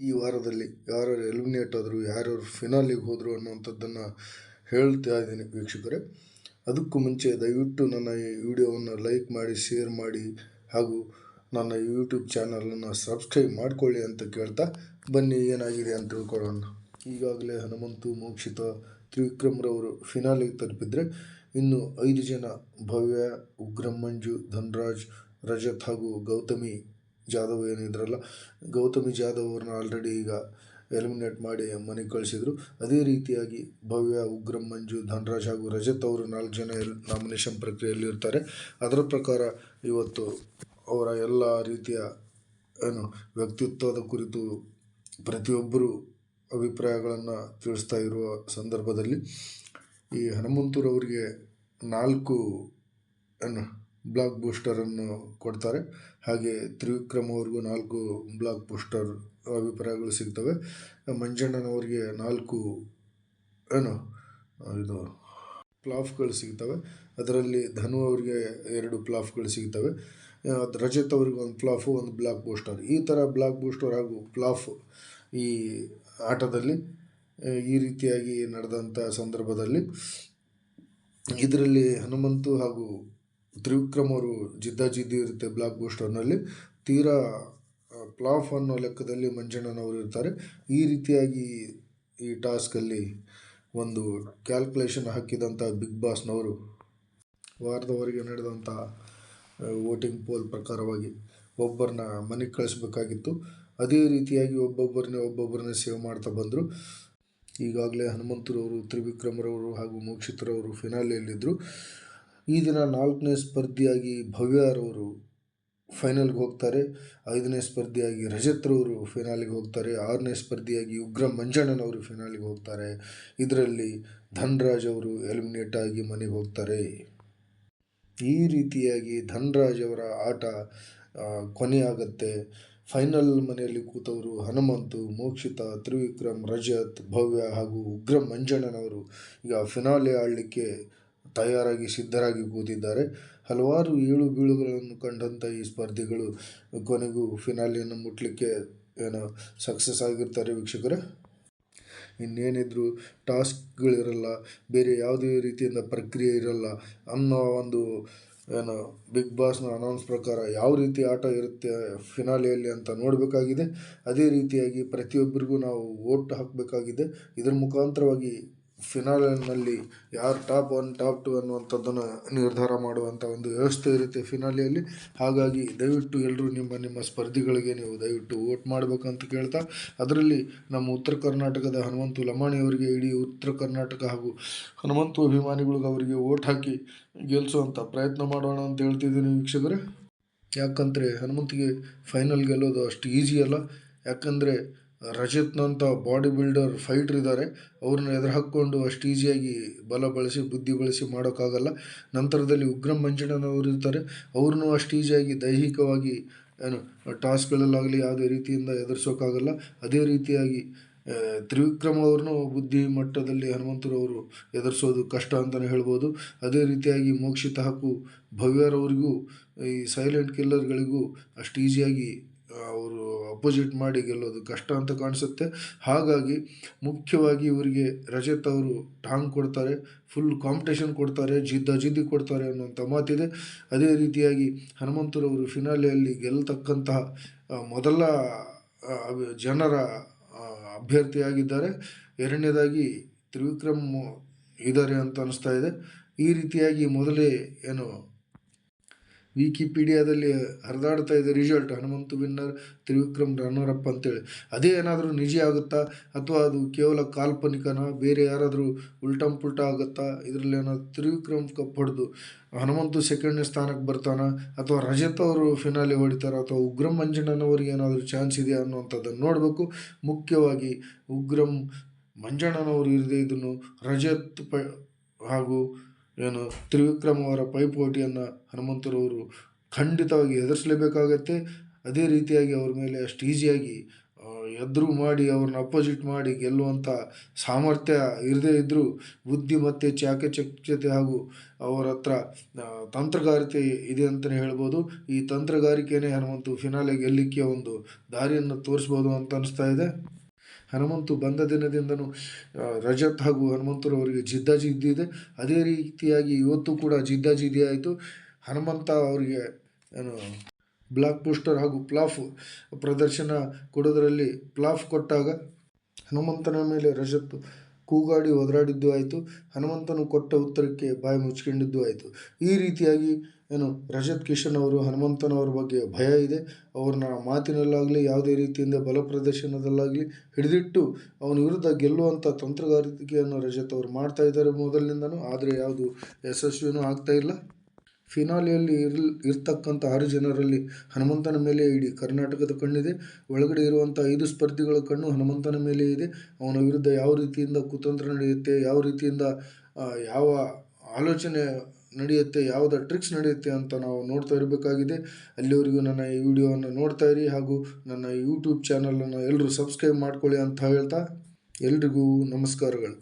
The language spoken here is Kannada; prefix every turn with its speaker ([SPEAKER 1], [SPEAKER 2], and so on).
[SPEAKER 1] ಈ ವಾರದಲ್ಲಿ ಯಾರ್ಯಾರು ಎಲಿಮಿನೇಟ್ ಆದರು, ಯಾರ್ಯಾರು ಫಿನಾಲಿಗೆ ಹೋದರು ಅನ್ನುವಂಥದ್ದನ್ನು ಹೇಳ್ತಾ ಇದ್ದೀನಿ ವೀಕ್ಷಕರೇ. ಅದಕ್ಕೂ ಮುಂಚೆ ದಯವಿಟ್ಟು ನನ್ನ ಈ ವಿಡಿಯೋವನ್ನು ಲೈಕ್ ಮಾಡಿ ಶೇರ್ ಮಾಡಿ ಹಾಗೂ ನನ್ನ ಯೂಟ್ಯೂಬ್ ಚಾನಲನ್ನು ಸಬ್ಸ್ಕ್ರೈಬ್ ಮಾಡಿಕೊಳ್ಳಿ ಅಂತ ಕೇಳ್ತಾ ಬನ್ನಿ, ಏನಾಗಿದೆ ಅಂತ ತಿಳ್ಕೊಳ್ಳೋಣ. ಈಗಾಗಲೇ ಹನುಮಂತು, ಮೋಕ್ಷಿತ ತ್ರಿವಿಕ್ರಮ್ರವರು ಫಿನಾಲಿಗೆ ತಲುಪಿದ್ರೆ ಇನ್ನು ಐದು ಜನ ಭವ್ಯ ಉಗ್ರಂ ಮಂಜು ಧನ್ರಾಜ್, ರಜತ್ ಹಾಗೂ ಗೌತಮಿ ಜಾಧವ್ ಏನಿದ್ರಲ್ಲ ಗೌತಮಿ ಜಾಧವ್ ಅವ್ರನ್ನ ಆಲ್ರೆಡಿ ಈಗ ಎಲಿಮಿನೇಟ್ ಮಾಡಿ ಮನೆಗೆ ಕಳಿಸಿದ್ರು. ಅದೇ ರೀತಿಯಾಗಿ ಭವ್ಯ, ಉಗ್ರಂ, ಮಂಜು, ಧನ್ರಾಜ್ ಹಾಗೂ ರಜತ್ ಅವರು ನಾಲ್ಕು ಜನ ನಾಮಿನೇಷನ್ ಪ್ರಕ್ರಿಯೆಯಲ್ಲಿ ಇರ್ತಾರೆ. ಅದರ ಪ್ರಕಾರ ಇವತ್ತು ಅವರ ಎಲ್ಲ ರೀತಿಯ ಏನು ವ್ಯಕ್ತಿತ್ವದ ಕುರಿತು ಪ್ರತಿಯೊಬ್ಬರು ಅಭಿಪ್ರಾಯಗಳನ್ನು ತಿಳಿಸ್ತಾ ಇರುವ ಸಂದರ್ಭದಲ್ಲಿ ಈ ಹನುಮಂತರವರಿಗೆ ನಾಲ್ಕು ಏನು ಬ್ಲಾಕ್ ಬೂಸ್ಟರನ್ನು ಕೊಡ್ತಾರೆ. ಹಾಗೆ ತ್ರಿವಿಕ್ರಮ್ ಅವ್ರಿಗೂ ನಾಲ್ಕು ಬ್ಲಾಕ್ ಬೂಸ್ಟರ್ ಅಭಿಪ್ರಾಯಗಳು ಸಿಗ್ತವೆ. ಮಂಜಣ್ಣನವರಿಗೆ ನಾಲ್ಕು, ಏನು, ಇದು ಪ್ಲಾಫ್ಗಳು ಸಿಗ್ತವೆ. ಅದರಲ್ಲಿ ಧನು ಅವರಿಗೆ ಎರಡು ಪ್ಲಾಫ್ಗಳು ಸಿಗ್ತವೆ. ಅದು ರಜತ್ ಅವ್ರಿಗೆ ಒಂದು ಪ್ಲಾಫು ಒಂದು ಬ್ಲಾಕ್ ಬೂಸ್ಟರ್. ಈ ಥರ ಬ್ಲಾಕ್ ಬೂಸ್ಟರ್ ಹಾಗೂ ಪ್ಲಾಫ್ ಈ ಆಟದಲ್ಲಿ, ಈ ರೀತಿಯಾಗಿ ನಡೆದಂಥ ಸಂದರ್ಭದಲ್ಲಿ, ಇದರಲ್ಲಿ ಹನುಮಂತು ಹಾಗೂ ತ್ರಿವಿಕ್ರಮ್ ಅವರು ಜಿದ್ದಾಜಿದ್ದಿ ಇರುತ್ತೆ ಬ್ಲಾಕ್ ಬೂಸ್ಟರ್ನಲ್ಲಿ ತೀರಾ ಪ್ಲಾಫ್ ಅನ್ನೋ ಲೆಕ್ಕದಲ್ಲಿ ಮಂಜಣ್ಣನವರು ಇರ್ತಾರೆ. ಈ ರೀತಿಯಾಗಿ ಈ ಟಾಸ್ಕಲ್ಲಿ ಒಂದು ಕ್ಯಾಲ್ಕುಲೇಷನ್ ಹಾಕಿದಂಥ ಬಿಗ್ ಬಾಸ್ನವರು ವಾರದವರೆಗೆ ನಡೆದಂಥ ವೋಟಿಂಗ್ ಪೋಲ್ ಪ್ರಕಾರವಾಗಿ ಒಬ್ಬರನ್ನ ಮನೆಗೆ ಕಳಿಸ್ಬೇಕಾಗಿತ್ತು. ಅದೇ ರೀತಿಯಾಗಿ ಒಬ್ಬೊಬ್ಬರನ್ನೇ ಒಬ್ಬೊಬ್ಬರನ್ನೇ ಸೇವ್ ಮಾಡ್ತಾ ಬಂದರು. ಈಗಾಗಲೇ ಹನುಮಂತರವರು, ತ್ರಿವಿಕ್ರಮರವರು ಹಾಗೂ ಮೋಕ್ಷಿತರವರು ಫಿನಾಲೆಯಲ್ಲಿದ್ದರು ಈ ದಿನ ನಾಲ್ಕನೇ ಸ್ಪರ್ಧಿಯಾಗಿ ಭವ್ಯರವರು ಫೈನಲ್ಗೆ ಹೋಗ್ತಾರೆ. ಐದನೇ ಸ್ಪರ್ಧಿಯಾಗಿ ರಜತ್ರವರು ಫಿನಾಲಿಗೆ ಹೋಗ್ತಾರೆ. ಆರನೇ ಸ್ಪರ್ಧಿಯಾಗಿ ಉಗ್ರ ಮಂಜಣ್ಣನವರು ಫಿನಾಲಿಗೆ ಹೋಗ್ತಾರೆ. ಇದರಲ್ಲಿ ಧನ್ರಾಜ್ ಅವರು ಎಲಿಮಿನೇಟ್ ಆಗಿ ಮನೆಗೆ ಹೋಗ್ತಾರೆ. ಈ ರೀತಿಯಾಗಿ ಧನ್ರಾಜ್ ಅವರ ಆಟ ಕೊನೆಯಾಗತ್ತೆ. ಫೈನಲ್ ಮನೆಯಲ್ಲಿ ಕೂತವರು ಹನುಮಂತು, ಮೋಕ್ಷಿತ, ತ್ರಿವಿಕ್ರಮ್, ರಜತ್, ಭವ್ಯ ಹಾಗೂ ಉಗ್ರ ಮಂಜಣ್ಣನವರು ಈಗ ಫಿನಾಲೆ ಆಡಲಿಕ್ಕೆ ತಯಾರಾಗಿ ಸಿದ್ಧರಾಗಿ ಕೂತಿದ್ದಾರೆ. ಹಲವಾರು ಏಳು ಬೀಳುಗಳನ್ನು ಕಂಡಂಥ ಈ ಸ್ಪರ್ಧಿಗಳು ಕೊನೆಗೂ ಫಿನಾಲೆಯನ್ನು ಮುಟ್ಟಲಿಕ್ಕೆ ಏನು ಸಕ್ಸಸ್ ಆಗಿರ್ತಾರೆ ವೀಕ್ಷಕರೇ. ಇನ್ನೇನಿದ್ರು ಟಾಸ್ಕ್ಗಳಿರಲ್ಲ, ಬೇರೆ ಯಾವುದೇ ರೀತಿಯಿಂದ ಪ್ರಕ್ರಿಯೆ ಇರಲ್ಲ ಅನ್ನೋ ಒಂದು ಏನು ಬಿಗ್ ಬಾಸ್ನ ಅನೌನ್ಸ್ ಪ್ರಕಾರ ಯಾವ ರೀತಿ ಆಟ ಇರುತ್ತೆ ಫಿನಾಲೆಯಲ್ಲಿ ಅಂತ ನೋಡಬೇಕಾಗಿದೆ. ಅದೇ ರೀತಿಯಾಗಿ ಪ್ರತಿಯೊಬ್ಬರಿಗೂ ನಾವು ವೋಟ್ ಹಾಕಬೇಕಾಗಿದೆ. ಇದರ ಮುಖಾಂತರವಾಗಿ ಫಿನಾಲೆನಲ್ಲಿ ಯಾರು ಟಾಪ್ ಒನ್ ಟಾಪ್ ಟು ಅನ್ನುವಂಥದ್ದನ್ನು ನಿರ್ಧಾರ ಮಾಡುವಂಥ ಒಂದು ವ್ಯವಸ್ಥೆ ಇರುತ್ತೆ ಫಿನಾಲೆಯಲ್ಲಿ ಹಾಗಾಗಿ ದಯವಿಟ್ಟು ಎಲ್ಲರೂ ನಿಮ್ಮ ನಿಮ್ಮ ಸ್ಪರ್ಧಿಗಳಿಗೆ ನೀವು ದಯವಿಟ್ಟು ವೋಟ್ ಮಾಡಬೇಕಂತ ಕೇಳ್ತಾ, ಅದರಲ್ಲಿ ನಮ್ಮ ಉತ್ತರ ಕರ್ನಾಟಕದ ಹನುಮಂತು ಲಮಾಣಿ ಅವರಿಗೆ, ಇಡೀ ಉತ್ತರ ಕರ್ನಾಟಕ ಹಾಗೂ ಹನುಮಂತು ಅಭಿಮಾನಿಗಳಿಗೆ ಅವರಿಗೆ ವೋಟ್ ಹಾಕಿ ಗೆಲ್ಲಿಸುವಂಥ ಪ್ರಯತ್ನ ಮಾಡೋಣ ಅಂತ ಹೇಳ್ತಿದ್ದೀನಿ ವೀಕ್ಷಕರೇ. ಯಾಕಂದರೆ ಹನುಮಂತಿಗೆ ಫೈನಲ್ ಗೆಲ್ಲೋದು ಅಷ್ಟು ಈಸಿ ಅಲ್ಲ. ಯಾಕಂದರೆ ರಜತ್ನಂಥ ಬಾಡಿ ಬಿಲ್ಡರ್ ಫೈಟ್ರ್ ಇದ್ದಾರೆ. ಅವ್ರನ್ನ ಎದುರು ಹಾಕ್ಕೊಂಡು ಅಷ್ಟು ಈಸಿಯಾಗಿ ಬಲ ಬಳಸಿ, ಬುದ್ಧಿ ಬಳಸಿ ಮಾಡೋಕ್ಕಾಗಲ್ಲ. ನಂತರದಲ್ಲಿ ಉಗ್ರಂ ಮಂಜಣ್ಣನವರು ಇರ್ತಾರೆ. ಅವ್ರನ್ನೂ ಅಷ್ಟು ಈಸಿಯಾಗಿ ದೈಹಿಕವಾಗಿ ಏನು, ಟಾಸ್ಕ್ಗಳಲ್ಲಾಗಲಿ ಯಾವುದೇ ರೀತಿಯಿಂದ ಎದುರಿಸೋಕ್ಕಾಗಲ್ಲ. ಅದೇ ರೀತಿಯಾಗಿ ತ್ರಿವಿಕ್ರಮ ತ್ರಿವಿಕ್ರಮ್ ಅವ್ರನ್ನೂ ಬುದ್ಧಿ ಮಟ್ಟದಲ್ಲಿ ಹನುಮಂತರವರು ಎದುರಿಸೋದು ಕಷ್ಟ ಅಂತಲೇ ಹೇಳ್ಬೋದು. ಅದೇ ರೀತಿಯಾಗಿ ಮೋಕ್ಷಿತ ಹಾಕು ಭವ್ಯರವರಿಗೂ ಈ ಸೈಲೆಂಟ್ ಕಿಲ್ಲರ್ಗಳಿಗೂ ಅಷ್ಟು ಈಸಿಯಾಗಿ ಅವರು ಅಪೋಸಿಟ್ ಮಾಡಿ ಗೆಲ್ಲೋದು ಕಷ್ಟ ಅಂತ ಕಾಣಿಸುತ್ತೆ. ಹಾಗಾಗಿ ಮುಖ್ಯವಾಗಿ ಇವರಿಗೆ ರಜತ್ ಅವರು ಟಾಂಗ್ ಕೊಡ್ತಾರೆ ಫುಲ್ ಕಾಂಪಿಟೇಷನ್ ಕೊಡ್ತಾರೆ, ಜಿದ್ದ ಜಿದ್ದಿ ಕೊಡ್ತಾರೆ ಅನ್ನುವಂಥ ಮಾತಿದೆ. ಅದೇ ರೀತಿಯಾಗಿ ಹನುಮಂತರವರು ಫಿನಾಲೆಯಲ್ಲಿ ಗೆಲ್ಲತಕ್ಕಂತಹ ಮೊದಲ ಜನರ ಅಭ್ಯರ್ಥಿಯಾಗಿದ್ದಾರೆ. ಎರಡನೇದಾಗಿ ತ್ರಿವಿಕ್ರಮ್ ಇದ್ದಾರೆ ಅಂತ ಅನ್ನಿಸ್ತಾ ಇದೆ. ಈ ರೀತಿಯಾಗಿ ಮೊದಲೇ ಏನು ವಿಕಿಪೀಡಿಯಾದಲ್ಲಿ ಹರಿದಾಡ್ತಾ ಇದೆ result Hanumanthu winner Trivikram runner ಅಂತೇಳಿ. ಅದೇ ಏನಾದರೂ ನಿಜ ಆಗುತ್ತಾ? ಅಥವಾ ಅದು ಕೇವಲ ಕಾಲ್ಪನಿಕನ? ಬೇರೆ ಯಾರಾದರೂ ಉಲ್ಟಂ ಪುಲ್ಟ ಆಗುತ್ತಾ? ಇದರಲ್ಲಿ ಏನಾದ್ರು ತ್ರಿವಿಕ್ರಮ್ ಕಪ್ ಹೊಡೆದು ಹನುಮಂತು ಸೆಕೆಂಡ್ನೇ ಸ್ಥಾನಕ್ಕೆ ಬರ್ತಾನ? ಅಥವಾ ರಜತ್ ಅವರು ಫಿನಾಲೆ ಹೊಡಿತಾರ? ಅಥವಾ ಉಗ್ರಂ ಮಂಜಣ್ಣನವರಿಗೆ ಏನಾದರೂ ಚಾನ್ಸ್ ಇದೆಯಾ ಅನ್ನುವಂಥದ್ದನ್ನು ನೋಡಬೇಕು. ಮುಖ್ಯವಾಗಿ ಉಗ್ರಂ ಮಂಜಣ್ಣನವರು ಇರದೇ ಇದನ್ನು ರಜತ್ ಪ ಹಾಗೂ ಏನು ತ್ರಿವಿಕ್ರಮ್ ಅವರ ಪೈಪೋಟಿಯನ್ನು ಹನುಮಂತರವರು ಖಂಡಿತವಾಗಿ ಎದುರಿಸಲೇಬೇಕಾಗತ್ತೆ. ಅದೇ ರೀತಿಯಾಗಿ ಅವ್ರ ಮೇಲೆ ಅಷ್ಟು ಈಸಿಯಾಗಿ ಎದುರು ಮಾಡಿ ಅವ್ರನ್ನ ಅಪೋಸಿಟ್ ಮಾಡಿ ಗೆಲ್ಲುವಂಥ ಸಾಮರ್ಥ್ಯ ಇರದೇ ಇದ್ದರೂ ಬುದ್ಧಿ ಮತ್ತು ಚಾಕಚಕ್ಯತೆ ಹಾಗೂ ಅವರ ಹತ್ರ ತಂತ್ರಗಾರಿಕೆ ಇದೆ ಅಂತಲೇ ಹೇಳ್ಬೋದು. ಈ ತಂತ್ರಗಾರಿಕೆಯೇ ಹನುಮಂತು ಫಿನಾಲೆ ಗೆಲ್ಲಿಕ್ಕೆ ಒಂದು ದಾರಿಯನ್ನು ತೋರಿಸ್ಬೋದು ಅಂತ ಅನಿಸ್ತಾ ಇದೆ. ಹನುಮಂತು ಬಂದ ದಿನದಿಂದನೂ ರಜತ್ ಹಾಗೂ ಹನುಮಂತರವರಿಗೆ ಜಿದ್ದಾಜಿದ್ದಿ ಇದೆ ಅದೇ ರೀತಿಯಾಗಿ ಇವತ್ತು ಕೂಡ ಜಿದ್ದಾಜಿದ್ದಿ ಆಯಿತು ಹನುಮಂತ ಅವರಿಗೆ, ಏನು, ಬ್ಲಾಕ್ ಪೋಸ್ಟರ್ ಹಾಗೂ ಪ್ಲಾಫ್ ಪ್ರದರ್ಶನ ಕೊಡೋದರಲ್ಲಿ ಪ್ಲಾಫ್ ಕೊಟ್ಟಾಗ ಹನುಮಂತನ ಮೇಲೆ ರಜತ್ ಕೂಗಾಡಿ ಒದರಾಡಿದ್ದು ಆಯಿತು, ಹನುಮಂತನು ಕೊಟ್ಟ ಉತ್ತರಕ್ಕೆ ಬಾಯಿ ಮುಚ್ಕೊಂಡಿದ್ದು ಆಯಿತು. ಈ ರೀತಿಯಾಗಿ, ಏನು, ರಜತ್ ಕಿಶನ್ ಅವರು ಹನುಮಂತನವರ ಬಗ್ಗೆ ಭಯ ಇದೆ. ಅವ್ರನ್ನ ಮಾತಿನಲ್ಲಾಗಲಿ, ಯಾವುದೇ ರೀತಿಯಿಂದ ಬಲ ಪ್ರದರ್ಶನದಲ್ಲಾಗಲಿ ಹಿಡಿದಿಟ್ಟು, ಅವನ ವಿರುದ್ಧ ಗೆಲ್ಲುವಂಥ ತಂತ್ರಗಾರಿಕೆಯನ್ನು ರಜತ್ ಅವರು ಮಾಡ್ತಾ ಇದ್ದಾರೆ ಮೊದಲಿನಿಂದನೂ. ಆದರೆ ಯಾವುದು ಯಶಸ್ವಿನೂ ಆಗ್ತಾ ಇಲ್ಲ. ಫಿನಾಲೆಯಲ್ಲಿ ಇರ್ಲ್, ಇರ್ತಕ್ಕಂಥ ಆರು ಜನರಲ್ಲಿ ಹನುಮಂತನ ಮೇಲೆ ಇಡೀ. ಕರ್ನಾಟಕದ ಕಣ್ಣಿದೆ. ಒಳಗಡೆ ಇರುವಂಥ ಐದು ಸ್ಪರ್ಧಿಗಳ ಕಣ್ಣು ಹನುಮಂತನ ಮೇಲೆ ಇದೆ. ಅವನ ವಿರುದ್ಧ ಯಾವ ರೀತಿಯಿಂದ ಕುತಂತ್ರ ನಡೆಯುತ್ತೆ, ಯಾವ ರೀತಿಯಿಂದ ಯಾವ ಆಲೋಚನೆ ನಡೆಯುತ್ತೆ, ಯಾವುದ ಟ್ರಿಕ್ಸ್ ನಡೆಯುತ್ತೆ ಅಂತ ನಾವು ನೋಡ್ತಾ ಇರಬೇಕಾಗಿದೆ. ಅಲ್ಲಿವರೆಗೂ ನನ್ನ ಈ ವಿಡಿಯೋವನ್ನು ನೋಡ್ತಾ ಇರಿ ಹಾಗೂ ನನ್ನ ಯೂಟ್ಯೂಬ್ ಚಾನಲನ್ನು ಎಲ್ಲರೂ ಸಬ್ಸ್ಕ್ರೈಬ್ ಮಾಡ್ಕೊಳ್ಳಿ ಅಂತ ಹೇಳ್ತಾ ಎಲ್ರಿಗೂ ನಮಸ್ಕಾರಗಳು.